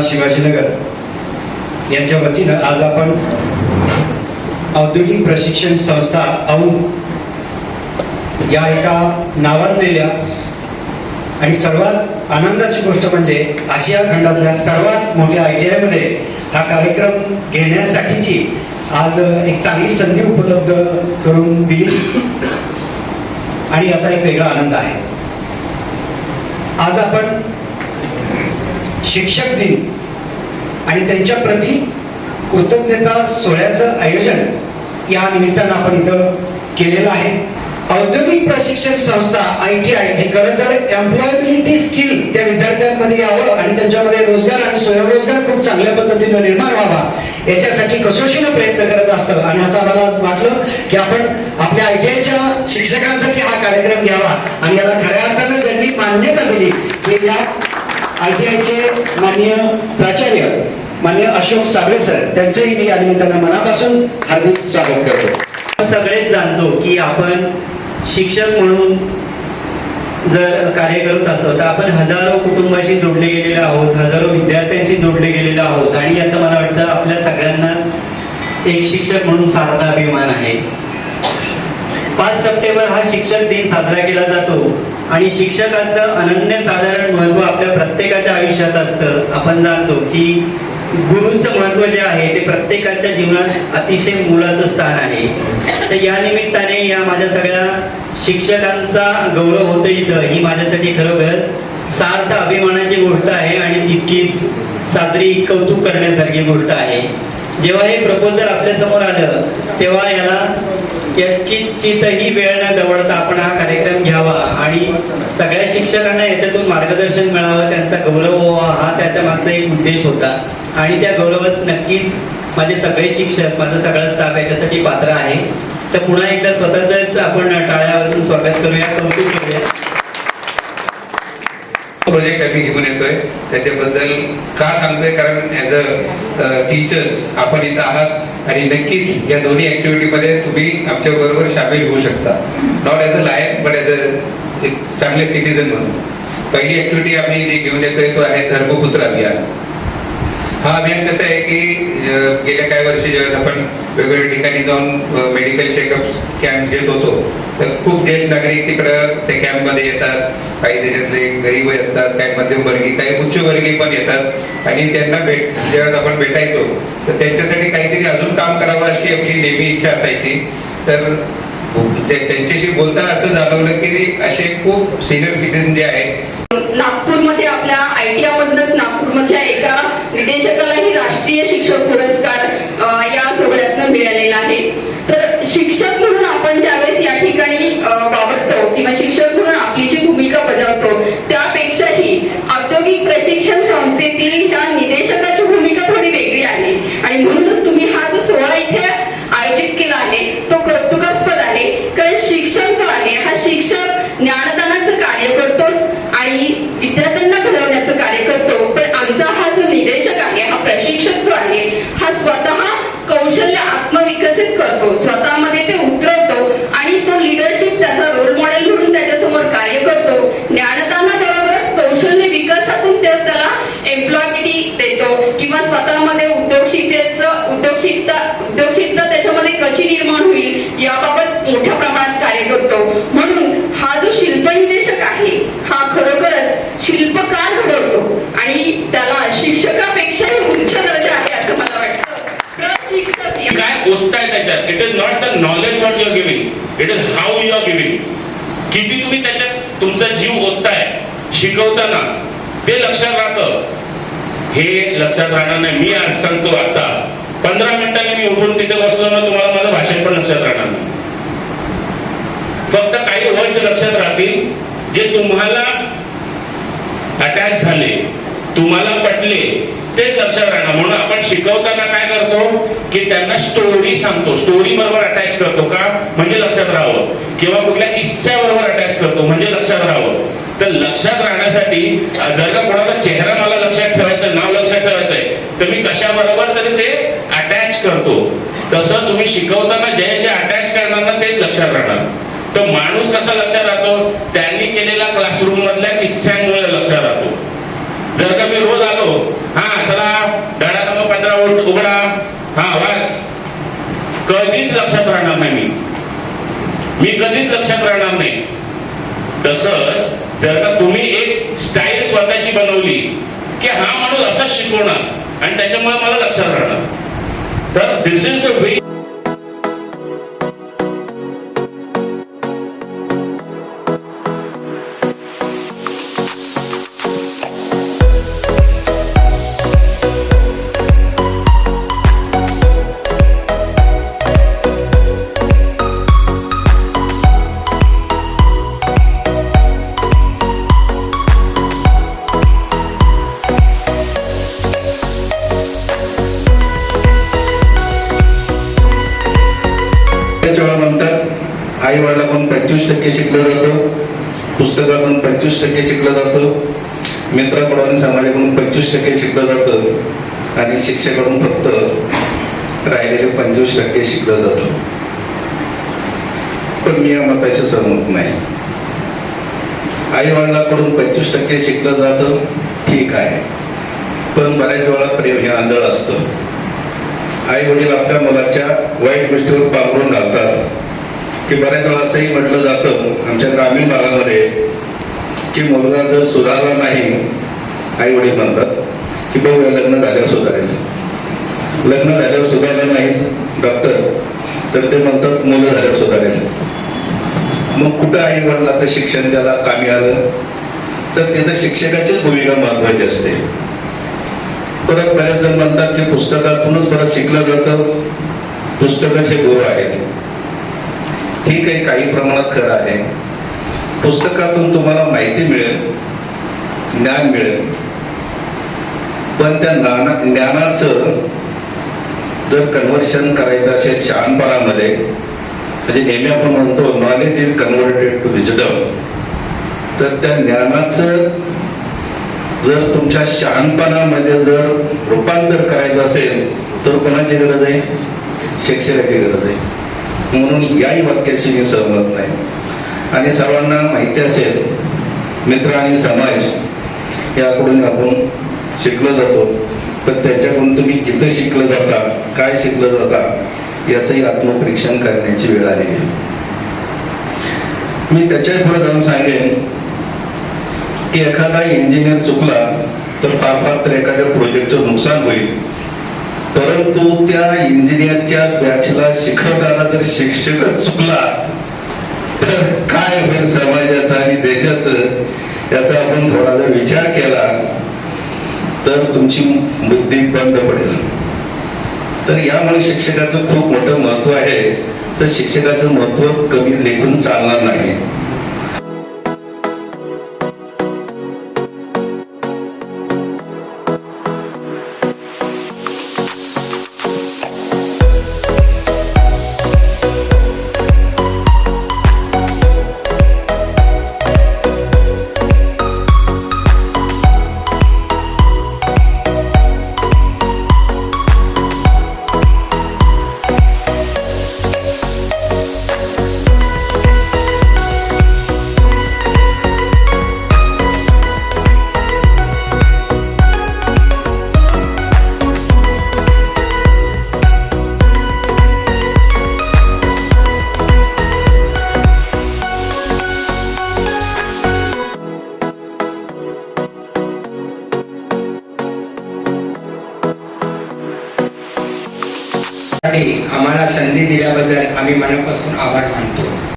Lions Shivajinagar. यांच्या वतीनं आज आपण औद्योगिक प्रशिक्षण संस्था औंध या एका नावाजलेल्या आणि सर्वात आनंदाची गोष्ट म्हणजे आशिया खंडातल्या सर्वात मोठ्या आय टी आयमध्ये हा कार्यक्रम घेण्यासाठीची आज एक चांगली संधी उपलब्ध करून दिली आणि याचा एक वेगळा आनंद आहे. आज आपण शिक्षक दिन आणि त्यांच्या प्रती कृतज्ञता सोहळ्याचं आयोजन या निमित्तानं आपण इथं केलेलं आहे. औद्योगिक प्रशिक्षण संस्था आय टी आय हे खरं तर एम्प्लॉयबिलिटी स्किल त्या विद्यार्थ्यांमध्ये यावं आणि त्यांच्यामध्ये रोजगार आणि स्वयंरोजगार खूप चांगल्या पद्धतीनं निर्माण व्हावा याच्यासाठी कसोशीनं प्रयत्न करत असतं. आणि असं आम्हाला वाटलं की आपण आपल्या आय टी आयच्या शिक्षकांसाठी हा कार्यक्रम घ्यावा. आणि याला खऱ्या अर्थानं ज्यांनी मान्यता दिली की या आय टी आयचे माननीय प्राचार्य माननीय अशोक साबळे सर त्यांचंही मी या निमित्तानं मनापासून हार्दिक स्वागत करतो. आपण सगळेच जाणतो की आपण शिक्षक म्हणून जर कार्य करत असो तर आपण हजारो कुटुंबाशी जोडले गेलेले आहोत हजारो विद्यार्थ्यांशी जोडले गेलेले आहोत आणि याचं मला वाटतं आपल्या सगळ्यांनाच एक शिक्षक म्हणून साधा अभिमान आहे. पाच सप्टेंबर हा शिक्षक दिन साजरा केला जातो. आणि शिक्षकाचं अनन्यसाधारण महत्त्व आपल्या प्रत्येकाच्या आयुष्यात असतं. आपण जाणतो की गुरुचं महत्त्व जे आहे ते प्रत्येकाच्या जीवनात अतिशय मोलाचं स्थान आहे. तर या निमित्ताने या माझ्या सगळ्या शिक्षकांचा गौरव होतो इथं. ही माझ्यासाठी खरोखरच सार्थ अभिमानाची गोष्ट आहे आणि तितकीच साजरी कौतुक करण्यासारखी गोष्ट आहे. जेव्हा हे प्रपोजल आपल्यासमोर आलं तेव्हा याला किंचितही वेळ न दवडता आपण हा कार्यक्रम घ्यावा आणि सगळ्या शिक्षकांना याच्यातून मार्गदर्शन मिळावं त्यांचा गौरव व्हावा हा त्याच्या मागचा एक उद्देश होता. आणि त्या गौरवच नक्कीच माझे सगळे शिक्षक माझा सगळा स्टाफ याच्यासाठी पात्र आहे. तर पुन्हा एकदा स्वतःच आपण टाळ्या वाजून स्वागत करूया कौतुक करूया. प्रोजेक्ट आम्ही घेऊन येतोय त्याच्याबद्दल का सांगतोय? कारण ऍज अ टीचर्स आपण इथं आहात आणि नक्कीच या दोन्ही ऍक्टिव्हिटी मध्ये तुम्ही आमच्या बरोबर सामील होऊ शकता. Not as a lion but as a एक चांगले सिटीजन म्हणून. पहिली ऍक्टिव्हिटी आम्ही जी घेऊन येतोय तो आहे धर्मपुत्र अभियान. हा अभियान कसं आहे की गेल्या काही वर्षी ज्यावेळेस आपण वेगवेगळ्या ठिकाणी जाऊन मेडिकल चेकअप्स कॅम्प घेत होतो तर खूप ज्येष्ठ नागरिक तिकडं त्या कॅम्पमध्ये येतात. काही त्याच्यातले गरीबही असतात काही मध्यमवर्गीय काही उच्चवर्गीय पण येतात. आणि त्यांना भेट ज्यावेळेस आपण भेटायचो तर त्यांच्यासाठी काहीतरी अजून काम करावं अशी आपली नेहमी इच्छा असायची. तर त्यांच्याशी बोलताना असं जाणवलं की असे खूप सिनियर सिटीजन जे आहेत. नागपूरमध्ये आपल्या आय टी मधूनच नागपूरमधल्या एका निदेशकालाही राष्ट्रीय शिक्षक पुरस्कार या सोहळ्यातनं मिळालेला आहे. तर शिक्षक म्हणून आपण ज्यावेळेस या ठिकाणी वावरतो किंवा शिक्षक म्हणून आपली जी भूमिका बजावतो त्यापेक्षाही औद्योगिक प्रशिक्षण संस्थेतील ह्या निदेशकाची भूमिका थोडी वेगळी आहे आणि म्हणूनच तुम्ही हा जो सोहळा इथे आयोजित केला आहे तो कौतुकास्पद आहे कारण शिक्षक जो आहे हा शिक्षक ज्ञानदानाचं कार्य करतोच आणि विद्यार्थ्यांना घडवण्याचं कार्य करतो पण आमचा हा जो निदेशक आहे हा प्रशिक्षक जो आहे हा स्वतः कौशल्य आत्मविकसित करतो स्वतःमध्ये ते उतरवतो आणि तो लिडरशिप त्याचा रोल मॉडेल म्हणून त्याच्यासमोर कार्य करतो ज्ञानदानाबरोबरच कौशल्य विकासातून ते त्याला एम्प्लॉयबिलिटी देतो किंवा स्वतःमध्ये उद्योगशीलतेचं उद्योगशीलता उद्योगशीलता त्याच्यामध्ये कशी निर्माण होईल याबाबत मोठ्या प्रमाणात कार्य करतो म्हणून हा जो शिल्पनिदेशक आहे हा खरोखरच शिल्पकार घडवतो आणि त्याला शिक्षकापेक्षाही उच्च दर्जा आहे असं मला वाटतं प्रशिक्षक की काय ओतताय त्याच्यात it is not the knowledge what your giving it is how you are giving किती तुम्ही त्याच्यात तुमचा जीव ओतताय शिकवताना ते लक्षात राहतं. हे लक्षात राहणार नाही. मी आज सांगतो आता. पंधरा मिनिटांनी मी उठून तिथे बसलो ना तुम्हाला माझं भाषण पण लक्षात राहणार नाही. फक्त काही वर्ड लक्षात राहतील जे तुम्हाला अटॅच झाले. तुम्हाला पटले तेच लक्षात राहणार. म्हणून आपण शिकवताना काय करतो की त्यांना स्टोरी सांगतो. स्टोरी बरोबर अटॅच करतो का? म्हणजे लक्षात राहावं. किंवा कुठल्या किस्स्याबरोबर अटॅच करतो म्हणजे लक्षात राहावं. तर लक्षात राहण्यासाठी जर का कोणाचा चेहरा मला लक्षात ठेवायचं नाव लक्षात ठेवायचंय तर मी कशाबरोबर तरी ते अटॅच करतो. तसं तुम्ही शिकवताना जे जे अटॅच करणार ना तेच लक्षात राहणार. तर माणूस कसा लक्षात राहतो? त्यांनी केलेला क्लासरूम मधल्या किस्स्यांमुळे लक्षात राहतो. जर का मी रोज आलो हा चला डाळा नंबर पंधरा वोट उघडा. हा वाच कधीच लक्षात राहणार नाही मी. मी कधीच लक्षात राहणार नाही. तसंच जर का तुम्ही एक स्टाईल स्वतःची बनवली की हा माणूस असाच शिकवणार आणि त्याच्यामुळे मला लक्षात राहणार. तर दिस इज द वे त्याच वेळा म्हणतात आई वडिलाकडून पंचवीस टक्के शिकलं जातं पुस्तकातून पंचवीस टक्के शिकलं जातं मित्राकडून समाजाकडून पंचवीस टक्के शिकलं जातं आणि शिक्षकाकडून फक्त राहिलेले पंचवीस टक्के शिकलं जातं. पण मी या मताशी सहमत नाही. आई वडिलाकडून पंचवीस टक्के शिकलं जातं ठीक आहे. पण बऱ्याच वेळा प्रेम हे आंधळ असतं. आई वडील आपल्या मुलाच्या वाईट गोष्टीवर पांघरून घालतात. की बऱ्याच वेळा असंही म्हटलं जातं आमच्या ग्रामीण भागामध्ये की मुलगा जर सुधारला नाही आई वडील म्हणतात की भाऊ लग्न झाल्यावर सुधारेल. लग्न झाल्यावर सुधारलं नाही डॉक्टर तर ते म्हणतात मुलं झाल्यावर सुधारेल. मग कुठं आई वडिलाचं शिक्षण त्याला कामी आलं? तर तिथं शिक्षकाचीच भूमिका महत्वाची असते. परत बऱ्याच जण म्हणतात की पुस्तकातूनच परत शिकलं जातं. पुस्तकाचे गोर आहेत. ठीक आहे काही प्रमाणात खरं आहे. पुस्तकातून तुम्हाला माहिती मिळेल ज्ञान मिळेल. पण त्या ज्ञाना ज्ञानाचं जर कन्व्हर्शन करायचं असेल शहाणपणामध्ये म्हणजे नेहमी आपण म्हणतो knowledge is converted to wisdom तर त्या ज्ञानाचं जर तुमच्या शहाणपणामध्ये जर रूपांतर करायचं असेल तर कोणाची गरज आहे? शिक्षकाची गरज आहे. म्हणून याही वाक्याशी मी सहमत नाही. आणि सर्वांना माहिती असेल मित्र आणि समाज याकडून आपण शिकलो जातो. पण त्याच्याकडून तुम्ही किती शिकलं जाता काय शिकलं जाता याचंही आत्मपरीक्षण करण्याची वेळ आली आहे. मी त्याच्या पुढे जाऊन सांगेन की एखादा इंजिनियर चुकला तर फार फार तर एखाद्या प्रोजेक्टचं नुकसान होईल. परंतु त्या इंजिनियरच्या बॅचला शिकवणारा जर शिक्षकच चुकला तर काय होईल समाजाचं आणि देशाचं? याचा आपण थोडा जर विचार केला तर तुमची बुद्धी बंद पडेल. तर यामुळे शिक्षकाचं खूप मोठं महत्त्व आहे. तर शिक्षकाचं महत्त्व कमी लेखून चालणार नाही. संधी दिल्याबद्दल आम्ही मनापासून आभार मानतो.